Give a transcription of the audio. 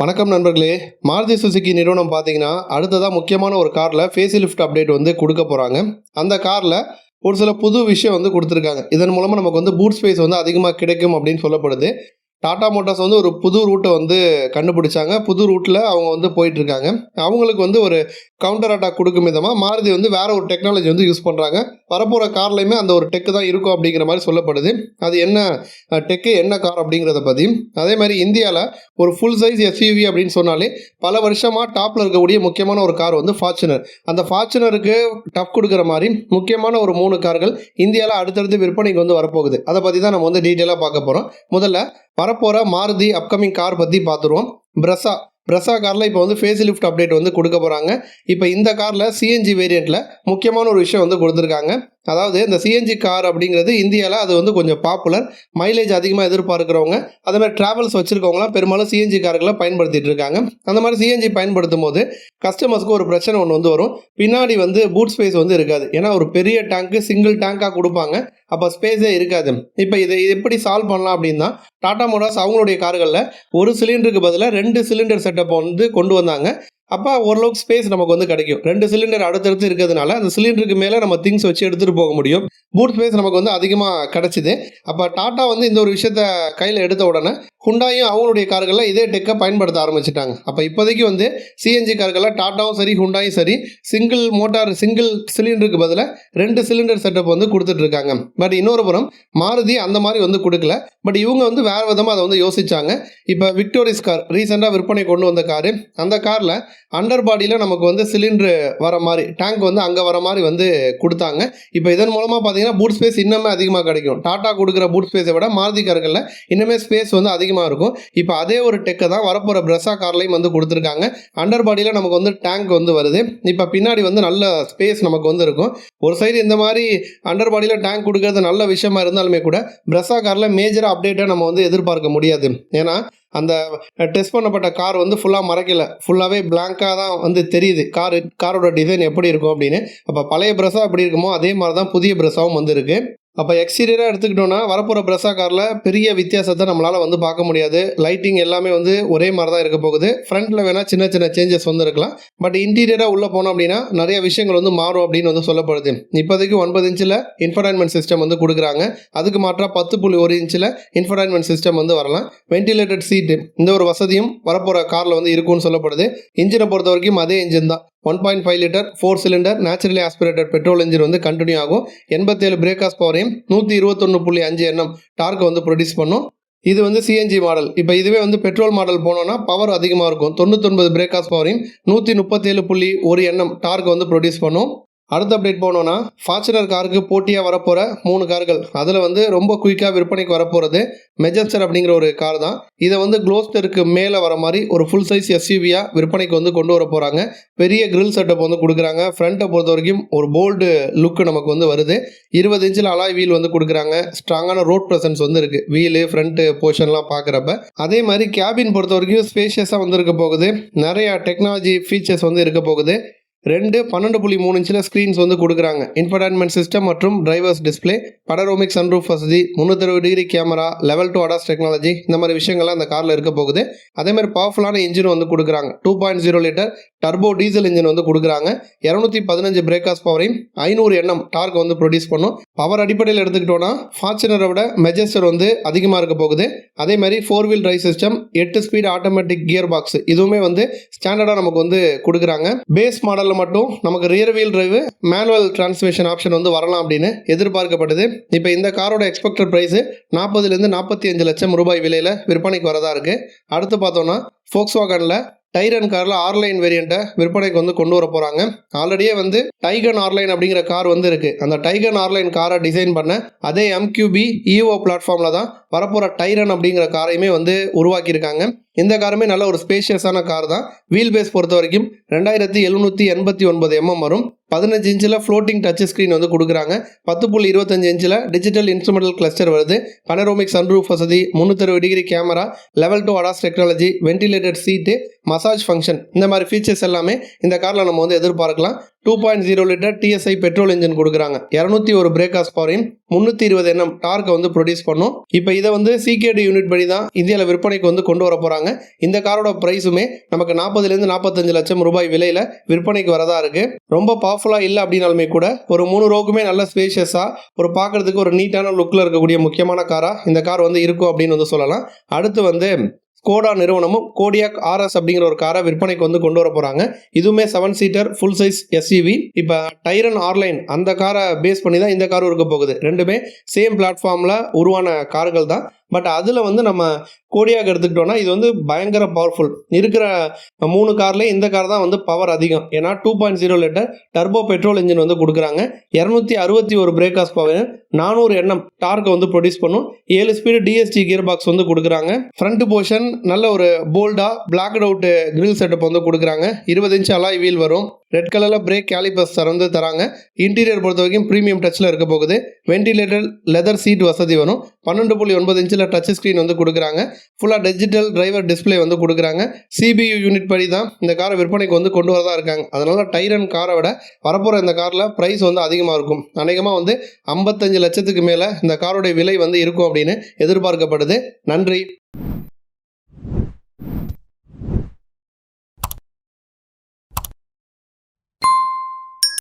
வணக்கம் நண்பர்களே மாருதி சுசுகி நிறுவனம் பார்த்தீங்கன்னா அடுத்ததாக முக்கியமான ஒரு காரில் ஃபேஸ் லிஃப்ட் அப்டேட் வந்து கொடுக்க போகிறாங்க அந்த காரில் ஒரு சில புது விஷயம் வந்து கொடுத்துருக்காங்க. இதன் மூலமாக நமக்கு வந்து பூட் ஸ்பேஸ் வந்து அதிகமாக கிடைக்கும் அப்படின்னு சொல்லப்படுது. டாடா மோட்டார்ஸ் வந்து ஒரு புது ரூட்டை வந்து கண்டுபிடிச்சாங்க. புது ரூட்டில் அவங்க வந்து போயிட்டுருக்காங்க. அவங்களுக்கு வந்து ஒரு கவுண்டர் அட்டாக் கொடுக்கும் விதமாக மாருதி வந்து வேற ஒரு டெக்னாலஜி வந்து யூஸ் பண்ணுறாங்க வரப்போகிற கார்லையுமே அந்த ஒரு டெக்கு தான் இருக்கும் அப்படிங்கிற மாதிரி சொல்லப்படுது. அது என்ன டெக்கு என்ன கார் அப்படிங்கிறத பற்றி அதே மாதிரி இந்தியாவில் ஒரு ஃபுல் சைஸ் எஸ்யூவி அப்படின்னு சொன்னாலே பல வருஷமாக டாப்பில் இருக்கக்கூடிய முக்கியமான ஒரு கார் வந்து ஃபார்ச்சுனர் அந்த ஃபார்ச்சுனருக்கு டஃப் கொடுக்குற மாதிரி முக்கியமான ஒரு மூணு கார்கள் இந்தியாவில் அடுத்தடுத்து விற்பனைக்கு வந்து வரப்போகுது. அதை பற்றி தான் நம்ம வந்து டீட்டெயிலாக பார்க்க போகிறோம் முதல்ல வரப்போகிற மாருதி அப்கமிங் கார் பற்றி பார்த்துருவோம். பிரசா பிரசா காரில் இப்போ வந்து ஃபேஸ் லிஃப்ட் அப்டேட் வந்து கொடுக்க போகிறாங்க இப்போ இந்த காரில் சிஎன்ஜி வேரியண்ட்டில் முக்கியமான ஒரு விஷயம் வந்து கொடுத்துருக்காங்க. அதாவது இந்த சிஎன்ஜி கார் அப்படிங்கிறது இந்தியாவில் அது வந்து கொஞ்சம் பாப்புலர் மைலேஜ் அதிகமாக எதிர்பார்க்குறவங்க அதே மாதிரி ட்ராவல்ஸ் வச்சுருக்கவங்களாம் பெரும்பாலும் சிஎன்ஜி கார்களை பயன்படுத்திட்டு இருக்காங்க. அந்த மாதிரி சிஎன்ஜி பயன்படுத்தும் போது கஸ்டமர்ஸ்க்கு ஒரு பிரச்சனை ஒன்று வந்து வரும். பின்னாடி வந்து பூட் ஸ்பேஸ் வந்து இருக்காது. ஏன்னா ஒரு பெரிய டேங்க்கு சிங்கிள் டேங்காக கொடுப்பாங்க. அப்போ ஸ்பேஸே இருக்காது. இப்போ இதை எப்படி சால்வ் பண்ணலாம் அப்படின்னா டாடா மோட்டார்ஸ் அவங்களுடைய கார்களில் ஒரு சிலிண்டருக்கு பதிலாக ரெண்டு சிலிண்டர் செட்டப் வந்து கொண்டு வந்தாங்க. அப்போ ஓரளவுக்கு ஸ்பேஸ் நமக்கு வந்து கிடைக்கும். ரெண்டு சிலிண்டர் அடுத்தடுத்து இருக்கிறதுனால அந்த சிலிண்டருக்கு மேலே நம்ம திங்ஸ் வச்சு எடுத்துகிட்டு போக முடியும். பூட் ஸ்பேஸ் நமக்கு வந்து அதிகமாக கிடச்சிது. அப்போ டாட்டா வந்து இந்த ஒரு விஷயத்த கையில் எடுத்த உடனே ஹுண்டாயும் அவங்களுடைய கார்களில் இதே டெக்கை பயன்படுத்த ஆரம்பிச்சிட்டாங்க. அப்போ இப்போதைக்கு வந்து சிஎன்ஜி கார்களில் டாட்டாவும் சரி ஹுண்டாயும் சரி சிங்கிள் மோட்டார் சிங்கிள் சிலிண்டருக்கு பதிலாக ரெண்டு சிலிண்டர் செட்டப் வந்து கொடுத்துட்ருக்காங்க பட் இன்னொரு புறம் மாருதி அந்த மாதிரி வந்து கொடுக்கல. பட் இவங்க வந்து வேறு விதமாக அதை வந்து யோசிச்சாங்க. இப்போ விக்டோரிஸ் கார் ரீசெண்டாக விற்பனை கொண்டு வந்த காரு அந்த காரில் அண்டர் பாடியில் நமக்கு வந்து சிலிண்ட்ரு வர மாதிரி டேங்க் வந்து அங்கே வர மாதிரி வந்து கொடுத்தாங்க. இப்போ இதன் மூலமாக பார்த்தீங்கன்னா பூட் ஸ்பேஸ் இன்னுமே அதிகமாக கிடைக்கும். டாட்டா கொடுக்குற பூட் ஸ்பேஸை விட மாருதி கார்களில் இன்னுமே ஸ்பேஸ் வந்து அதிகமாக இருக்கும். இப்போ அதே ஒரு டெக்கை தான் வரப்போகிற பிரசா கார்லையும் வந்து கொடுத்துருக்காங்க. அண்டர் பாடியில் நமக்கு வந்து டேங்க் வந்து வருது. இப்போ பின்னாடி வந்து நல்ல ஸ்பேஸ் நமக்கு வந்து இருக்கும். ஒரு சைடு இந்த மாதிரி அண்டர் பாடியில் டேங்க் கொடுக்கறது நல்ல விஷயமா இருந்தாலுமே கூட பிரசா காரில் மேஜராக அப்டேட்டை நம்ம வந்து எதிர்பார்க்க முடியாது. ஏன்னா அந்த டெஸ்ட் பண்ணப்பட்ட கார் வந்து ஃபுல்லாக மறைக்கல. ஃபுல்லாகவே பிளாங்காக தான் வந்து தெரியுது. கார் காரோட டிசைன் எப்படி இருக்கும் அப்படின்னு. அப்போ பழைய ப்ரெஸ்ஸாக எப்படி இருக்குமோ அதே மாதிரி தான் புதிய ப்ரெஸ்ஸாகவும் வந்திருக்கு. அப்போ எக்ஸ்டீரியராக எடுத்துக்கிட்டோன்னா வரப்போகிற பிரஸா காரில் பெரிய வித்தியாசத்தை நம்மளால் வந்து பார்க்க முடியாது. லைட்டிங் எல்லாமே வந்து ஒரே மாதிரி தான் இருக்க போகுது. ஃப்ரண்ட்டில் வேணால் சின்ன சின்ன சேஞ்சஸ் வந்து இருக்கலாம். பட் இன்டீரியராக உள்ளே போனோம் அப்படின்னா நிறைய விஷயங்கள் வந்து மாறும் அப்படின்னு வந்து சொல்லப்படுது. இப்போதைக்கு ஒன்பது இன்ச்சில் இன்ஃபர்டைன்மெண்ட் சிஸ்டம் வந்து கொடுக்குறாங்க. அதுக்கு மாற்றாக பத்து புள்ளி ஒரு இன்ச்சில் இன்ஃபர்டைன்மெண்ட் சிஸ்டம் வந்து வரலாம். வென்டிலேட்டட் சீட்டு இந்த ஒரு வசதியும் வரப்போகிற காரில் வந்து இருக்கும்னு சொல்லப்படுது. இன்ஜினை பொறுத்த வரைக்கும் அதே இன்ஜின் தான். One point five litre four cylinder naturally aspirated petrol engine வந்து கண்டினியூ ஆகும். எண்பத்தேழு பிரேக்காஸ் பவரையும் நூற்றி இருபத்தொன்று புள்ளி அஞ்சு எண்ணம் டார்க் வந்து ப்ரொடியூஸ் பண்ணும். இது வந்து சிஎன்ஜி மாடல் இப்போ இதுவே வந்து பெட்ரோல் மாடல் போனோம்னா பவர் அதிகமாக இருக்கும். தொண்ணூத்தொன்பது பிரேக்காஸ் பவரையும் நூற்றி முப்பத்தேழு புள்ளி ஒரு எண்ணம் டார்க் வந்து ப்ரொடியூஸ் பண்ணும். அடுத்த அப்டேட் போனோன்னா ஃபார்ச்சுனர் காருக்கு போட்டியாக வரப்போகிற மூணு கார்கள் அதில் வந்து ரொம்ப குயிக்காக விற்பனைக்கு வரப்போகிறது மெஜஸ்டர் அப்படிங்கிற ஒரு கார் தான். இதை வந்து க்ளோஸ்டருக்கு மேலே வர மாதிரி ஒரு ஃபுல் சைஸ் எஸ்யூவியாக விற்பனைக்கு வந்து கொண்டு வர போகிறாங்க பெரிய கிரில் செட்டப் வந்து கொடுக்குறாங்க. ஃப்ரண்ட்டை பொறுத்த வரைக்கும் ஒரு போல்டு லுக்கு நமக்கு வந்து வருது. இருபது இன்ச்சில் அலாய் வீல் வந்து கொடுக்குறாங்க. ஸ்ட்ராங்கான ரோட் ப்ரெசன்ஸ் வந்து இருக்குது வீலு ஃப்ரண்ட்டு போர்ஷன்லாம் பார்க்குறப்ப அதே மாதிரி கேபின் பொறுத்த வரைக்கும் ஸ்பேஷியஸாக வந்து இருக்க போகுது. நிறையா டெக்னாலஜி ஃபீச்சர்ஸ் வந்து இருக்க போகுது. ரெண்டு பன்னெண்டு புள்ளி மூணு இன்ச்சில் ஸ்க்ரீன்ஸ் வந்து கொடுக்குறாங்க. இன்ஃபர்டைன்மெண்ட் சிஸ்டம் மற்றும் டிரைவர்ஸ் டிஸ்பிளே படரோமிக் சன்ரூஃப் வசதி முந்நூற்றறுபது degree camera level two ADAS technology இந்த மாதிரி விஷயங்கள்லாம் அந்த காரில் இருக்க போகுது. அதே மாதிரி பவர்ஃபுல்லான இன்ஜின் வந்து கொடுக்குறாங்க. Two point zero litre turbo diesel engine வந்து கொடுக்குறாங்க. இரநூத்தி பதினஞ்சு பிரேக்காஸ் பவரையும் ஐநூறு எண்ணம் டார்க் வந்து ப்ரொடியூஸ் பண்ணும். பவர் அடிப்படையில் எடுத்துக்கிட்டோன்னா ஃபார்ச்சுனரை விட மெஜஸ்டர் வந்து அதிகமாக இருக்க போகுது. அதே மாதிரி ஃபோர் வீல் டிரைவ் சிஸ்டம் எட்டு ஸ்பீட் ஆட்டோமேட்டிக் கியர் பாக்ஸ் இதுவுமே வந்து ஸ்டாண்டர்டாக நமக்கு வந்து கொடுக்குறாங்க. பேஸ் மாடலில் மட்டும் நமக்கு rear wheel drive manual transmission option வந்து வரலாம் அப்படின்னு எதிர்பார்க்கப்படுது இப்போ இந்த காரோட எக்ஸ்பெக்டட் ப்ரைஸு நாற்பதுலேருந்து நாற்பத்தி அஞ்சு லட்சம் ரூபாய் விலையில் விற்பனைக்கு வரதா இருக்குது அடுத்து பார்த்தோன்னா ஃபோக்ஸ் வாகனில் டைரன் காரில் ஆர்லைன் வேரியண்ட்டை விற்பனைக்கு வந்து கொண்டு வர போகிறாங்க ஆல்ரெடியே வந்து டைகன் ஆர்லைன் அப்படிங்கிற கார் வந்து இருக்குது அந்த டைகன் ஆர்லைன் காரை டிசைன் பண்ண அதே எம்கியூபி இஓ பிளாட்ஃபார்மில் தான் வரப்போகிற டைரன் அப்படிங்கிற காரையுமே வந்து உருவாக்கியிருக்காங்க. இந்த காருமே நல்ல ஒரு ஸ்பேஷியஸான கார் தான். வீல் பேஸ் பொறுத்த வரைக்கும் ரெண்டாயிரத்தி எழுநூற்றி எண்பத்தி ஒன்பது எம்எம் வரும். பதினஞ்சு இன்ச்சில் ஃப்ளோட்டிங் டச் ஸ்க்ரீன் வந்து கொடுக்குறாங்க. பத்து புள்ளி இருபத்தஞ்சு இன்ச்சில் டிஜிட்டல் இன்ஸ்ட்ருமெண்டல் கிளஸ்டர் வருது. பனரோமிக் சன்ரூஃப் வசதி முந்நூற்றறுபது degree camera level two ADAS technology ventilated seat massage function இந்த மாதிரி ஃபீச்சர்ஸ் எல்லாமே இந்த காரில் நம்ம வந்து எதிர்பார்க்கலாம். Two point zero litre TSI petrol engine கொடுக்குறாங்க. இரநூத்தி ஒரு பிரேக்காஸ் பவரையும் முந்நூற்றி இருபது எண்ணம் டார்க்கை வந்து ப்ரொடியூஸ் பண்ணும். இப்போ இதை வந்து சிகேடி யூனிட் படி தான் இந்தியாவில் விற்பனைக்கு வந்து கொண்டு வர போகிறாங்க இந்த காரோட ப்ரைஸுமே நமக்கு நாற்பதுலேருந்து நாற்பத்தஞ்சு லட்சம் ரூபாய் விலையில் விற்பனைக்கு வரதா இருக்கு. ரொம்ப பவர்ஃபுல்லாக இல்லை அப்படின்னாலுமே கூட ஒரு மூணு ரோக்குமே நல்ல ஸ்பேஷியஸாக ஒரு பார்க்கறதுக்கு ஒரு நீட்டான லுக்கில் இருக்கக்கூடிய முக்கியமான காராக இந்த கார் வந்து இருக்கும் அப்படின்னு வந்து சொல்லலாம். அடுத்து வந்து ஸ்கோடா நிறுவனமும் கோடியாக் ஆர்எஸ் அப்படிங்கிற ஒரு காரை விற்பனைக்கு வந்து கொண்டு வர போகிறாங்க இதுவுமே seven seater full size SUV இப்போ டைரன் ஆர்லைன் அந்த காரை பேஸ் பண்ணி தான் இந்த காரும் இருக்க போகுது. ரெண்டுமே சேம் பிளாட்ஃபார்மில் உருவான கார்கள் தான். பட் அதில் வந்து நம்ம கோடியாக எடுத்துக்கிட்டோம்னா இது வந்து பயங்கர பவர்ஃபுல் இருக்கிற மூணு கார்லேயே இந்த கார் தான் வந்து பவர் அதிகம். ஏன்னா two point zero litre turbo petrol engine வந்து கொடுக்குறாங்க. இரநூத்தி அறுபத்தி ஒரு பிரேக்காஸ் பவர் நானூறு எண்ணம் டார்க்கை வந்து ப்ரொடியூஸ் பண்ணும். ஏழு ஸ்பீடு டிஎஸ்டி கியர் பாக்ஸ் வந்து கொடுக்குறாங்க. ஃப்ரண்ட் போர்ஷன் நல்ல ஒரு போல்டாக பிளாக் அவுட் கிரில் செட்டப் வந்து கொடுக்குறாங்க. இருபது இன்ச் அலாய் வீல் வரும். ரெட் கலரில் பிரேக் கேலிபஸ் வந்து தராங்க. இன்டீரியர் பொறுத்த வரைக்கும் ப்ரீமியம் டச்சில் இருக்க போகுது. வென்டிலேட்டர் லெதர் சீட் வசதி வரும். பன்னெண்டு புள்ளி ஒன்பது இன்ச்சில் டச் ஸ்க்ரீன் வந்து கொடுக்குறாங்க. ஃபுல்லாக டிஜிட்டல் டிரைவர் டிஸ்ப்ளே வந்து கொடுக்குறாங்க. சிபியு யூனிட் படி தான் இந்த காரை விற்பனைக்கு வந்து கொண்டு வரதா இருக்காங்க. அதனால டைரன் காரை விட வரப்போகிற இந்த காரில் ப்ரைஸ் வந்து அதிகமாக இருக்கும். அநேகமாக வந்து ஐம்பத்தஞ்சு லட்சத்துக்கு மேலே இந்த காரோடைய விலை வந்து இருக்கும் அப்படின்னு எதிர்பார்க்கப்படுது. நன்றி.